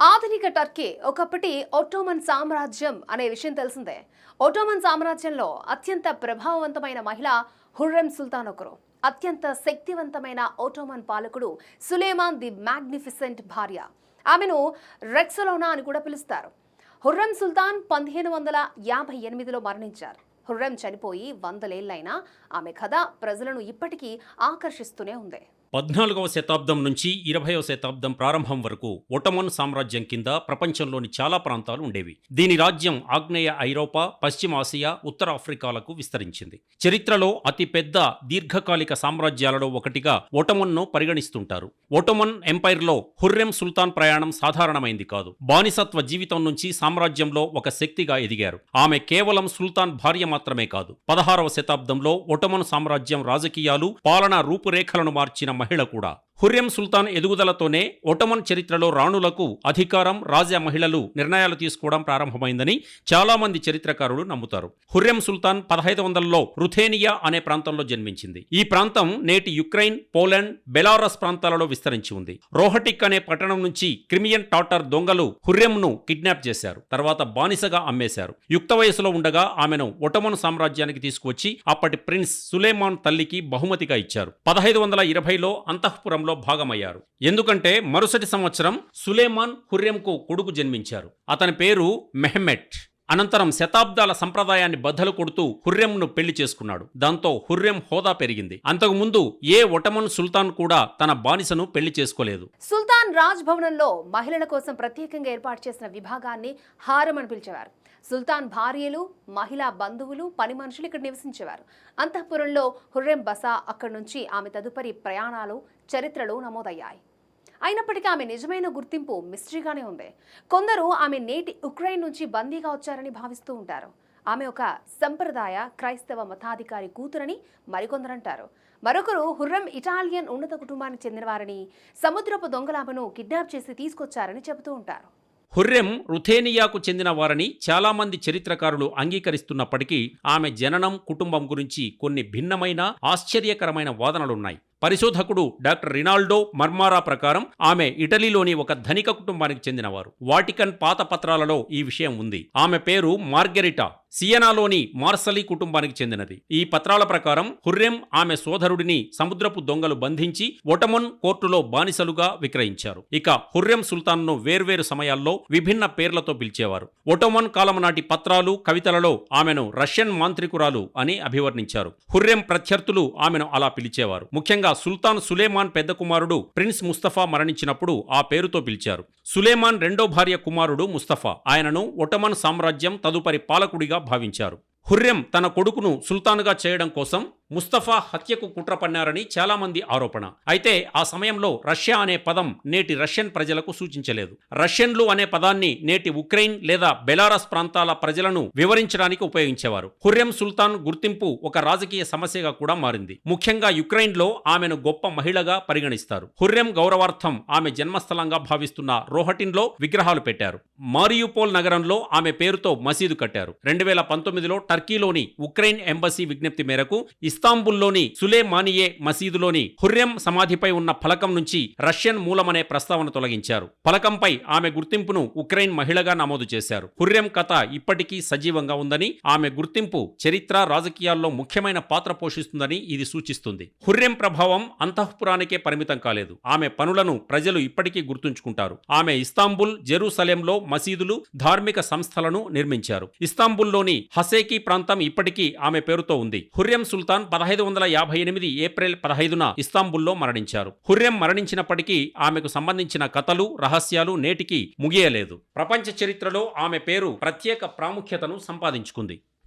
ఆధునిక టర్కీ ఒకప్పటి ఒటోమన్ సామ్రాజ్యం అనే విషయం తెలిసిందే. ఒటోమన్ సామ్రాజ్యంలో అత్యంత ప్రభావవంతమైన మహిళ హుర్రెం సుల్తాన్ ఒకరు. అత్యంత శక్తివంతమైన ఒటోమన్ పాలకుడు సులేమాన్ ది మ్యాగ్నిఫిసెంట్ భార్య. ఆమెను రెక్సలోనా అని కూడా పిలుస్తారు. హుర్రెం సుల్తాన్ పదిహేను వందల యాభై ఎనిమిదిలో మరణించారు. హుర్రెం చనిపోయి వందలేళ్ళైనా ఆమె కథ ప్రజలను ఇప్పటికీ ఆకర్షిస్తూనే ఉంది. పద్నాలుగవ శతాబ్దం నుంచి ఇరవయవ శతాబ్దం ప్రారంభం వరకు ఒటమన్ సామ్రాజ్యం కింద ప్రపంచంలోని చాలా ప్రాంతాలు ఉండేవి. దీని రాజ్యం ఆగ్నేయ ఐరోపా పశ్చిమ ఆసియా ఉత్తర ఆఫ్రికాలకు విస్తరించింది. చరిత్రలో అతిపెద్ద దీర్ఘకాలిక సామ్రాజ్యాలలో ఒకటిగా ఒటమన్ను పరిగణిస్తుంటారు. ఒటమన్ ఎంపైర్లో హుర్రెం సుల్తాన్ ప్రయాణం సాధారణమైంది కాదు. బానిసత్వ జీవితం నుంచి సామ్రాజ్యంలో ఒక శక్తిగా ఎదిగారు. ఆమె కేవలం సుల్తాన్ భార్య మాత్రమే కాదు. పదహారవ శతాబ్దంలో ఒటమన్ సామ్రాజ్యం రాజకీయాలు పాలనా రూపురేఖలను మార్చిన మహిళ కూడా హుర్రెం సుల్తాన్ ఎదుగుదలతోనే ఒటమన్ చరిత్రలో రాణులకు అధికారం రాజా మహిళలు నిర్ణయాలు తీసుకోవడం ప్రారంభమైందని చాలామంది చరిత్రకారులు నమ్ముతారు. హుర్రెం సుల్తాన్ పదహైదు వందలలో రుథేనియా అనే ప్రాంతంలో జన్మించింది. ఈ ప్రాంతం నేటి యుక్రెయిన్ పోలాండ్ బెలారస్ ప్రాంతాలలో విస్తరించి ఉంది. రోహటిక్ అనే పట్టణం నుంచి క్రిమియన్ టాటర్ దొంగలు హుర్యంను కిడ్నాప్ చేశారు. తర్వాత బానిసగా అమ్మేశారు. యుక్త వయసులో ఉండగా ఆమెను ఒటమన్ సామ్రాజ్యానికి తీసుకువచ్చి అప్పటి ప్రిన్స్ సులేమాన్ తల్లికి బహుమతిగా ఇచ్చారు. పదహైదు వందల ఇరవైలో అంతఃపురంలో భాగమయ్యారు. ఎందుకంటే మరుసటి సంవత్సరం సులేమాన్ హుర్రెంకు కొడుకు జన్మించారు. అతని పేరు మెహమెట్. అనంతరం శతాబ్దాల సంప్రదాయాన్ని బద్దలు కొడుతూ హుర్రెంను పెళ్ళి చేసుకున్నాడు. దాంతో హుర్రెం హోదా పెరిగింది. అంతకుముందు ఏ ఒటమన్ సుల్తాన్ కూడా తన బానిసను పెళ్ళి చేసుకోలేదు. సుల్తాన్ రాజ్ భవనంలో మహిళల కోసం ప్రత్యేకంగా ఏర్పాటు చేసిన విభాగాన్ని హారం అని పిలిచేవారు. సుల్తాన్ భార్యలు మహిళా బంధువులు పని మనుషులు ఇక్కడ నివసించేవారు. అంతఃపురంలో హుర్రెం బసా అక్కడి నుంచి ఆమె తదుపరి ప్రయాణాలు చరిత్రలో నమోదయ్యాయి. అయినప్పటికీ ఆమె నిజమైన గుర్తింపు మిస్టరీగానే ఉంది. కొందరు ఆమె నేటి ఉక్రెయిన్ నుంచి బందీగా వచ్చారని భావిస్తూ ఉంటారు. ఆమె ఒక సంప్రదాయ క్రైస్తవ మతాధికారి కూతురని మరికొందరంటారు. మరొకరు హుర్రం ఇటాలియన్ ఉన్నత కుటుంబానికి చెందినవారని సముద్రపు దొంగలామను కిడ్నాప్ చేసి తీసుకొచ్చారని చెబుతూ ఉంటారు. హుర్రెం రుథేనియాకు చెందిన వారని చాలామంది చరిత్రకారులు అంగీకరిస్తున్నప్పటికీ ఆమె జననం కుటుంబం గురించి కొన్ని భిన్నమైన ఆశ్చర్యకరమైన వాదనలున్నాయి. పరిశోధకుడు డాక్టర్ రినాల్డో మర్మారా ప్రకారం ఆమె ఇటలీలోని ఒక ధనిక కుటుంబానికి చెందినవారు. వాటికన్ పాత పత్రాలలో ఈ విషయం ఉంది. ఆమె పేరు మార్గెరిటా సియనాలోని మార్సలీ కుటుంబానికి చెందినది. ఈ పత్రాల ప్రకారం హుర్రెం ఆమె సోదరుడిని సముద్రపు దొంగలు బంధించి ఒటమన్ కోర్టులో బానిసలుగా విక్రయించారు. ఇక హుర్రెం సుల్తాన్ను వేర్వేరు సమయాల్లో విభిన్న పేర్లతో పిలిచేవారు. ఒటోమన్ కాలం నాటి పత్రాలు కవితలలో ఆమెను రష్యన్ మాంత్రికురాలు అని అభివర్ణించారు. హుర్రెం ప్రత్యర్థులు ఆమెను అలా పిలిచేవారు. ముఖ్యంగా ముఖ్యంగా సుల్తాన్ సులేమాన్ పెద్ద కుమారుడు ప్రిన్స్ ముస్తఫా మరణించినప్పుడు ఆ పేరుతో పిలిచారు. సులేమాన్ రెండో భార్య కుమారుడు ముస్తఫా ఆయనను ఒటమన్ సామ్రాజ్యం తదుపరి పాలకుడిగా భావించారు. హుర్రెం తన కొడుకును సుల్తానుగా చేయడం కోసం ముస్తఫా హత్యకు కుట్ర పన్నారని చాలామంది ఆరోపణ. అయితే ఆ సమయంలో రష్యా అనే పదం నేటి రష్యన్ ప్రజలకు సూచించలేదు. రష్యన్లు అనే పదాన్ని నేటి ఉక్రెయిన్ లేదా బెలారస్ ప్రాంతాల ప్రజలను వివరించడానికి ఉపయోగించేవారు. హుర్రెం సుల్తాన్ గుర్తింపు ఒక రాజకీయ సమస్యగా కూడా మారింది. ముఖ్యంగా యుక్రెయిన్లో ఆమెను గొప్ప మహిళగా పరిగణిస్తారు. హుర్రెం గౌరవార్థం ఆమె జన్మస్థలంగా భావిస్తున్న రోహటిన్లో విగ్రహాలు పెట్టారు. మారియుపోల్ నగరంలో ఆమె పేరుతో మసీదు కట్టారు. రెండు వేల పంతొమ్మిదిలో టర్కీలోని ఉక్రెయిన్ ఎంబసీ విజ్ఞప్తి మేరకు ఇస్తాంబుల్లోని సులేమానియే మసీదులోని హుర్రెం సమాధిపై ఉన్న ఫలకం నుంచి రష్యన్ మూలమనే ప్రస్తావన తొలగించారు. ఫలకంపై ఆమె గుర్తింపును ఉక్రెయిన్ మహిళగా నమోదు చేశారు. హుర్రెం కథ ఇప్పటికీ సజీవంగా ఉందని ఆమె గుర్తింపు చరిత్ర రాజకీయాల్లో ముఖ్యమైన పాత్ర పోషిస్తుందని ఇది సూచిస్తుంది. హుర్రెం ప్రభావం అంతఃపురానికే పరిమితం కాలేదు. ఆమె పనులను ప్రజలు ఇప్పటికీ గుర్తుంచుకుంటారు. ఆమె ఇస్తాంబుల్ జెరూసలేంలో మసీదులు ధార్మిక సంస్థలను నిర్మించారు. ఇస్తాంబుల్లోని హసేకి ప్రాంతం ఇప్పటికీ ఆమె పేరుతో ఉంది. హుర్రెం సుల్తాన్ పదహైదు వందల యాభై ఎనిమిది ఏప్రిల్ పదహైదున ఇస్తాంబుల్లో మరణించారు. హుర్రెం మరణించినప్పటికీ ఆమెకు సంబంధించిన కథలు రహస్యాలు నేటికి ముగియలేదు. ప్రపంచ చరిత్రలో ఆమె పేరు ప్రత్యేక ప్రాముఖ్యతను సంపాదించుకుంది.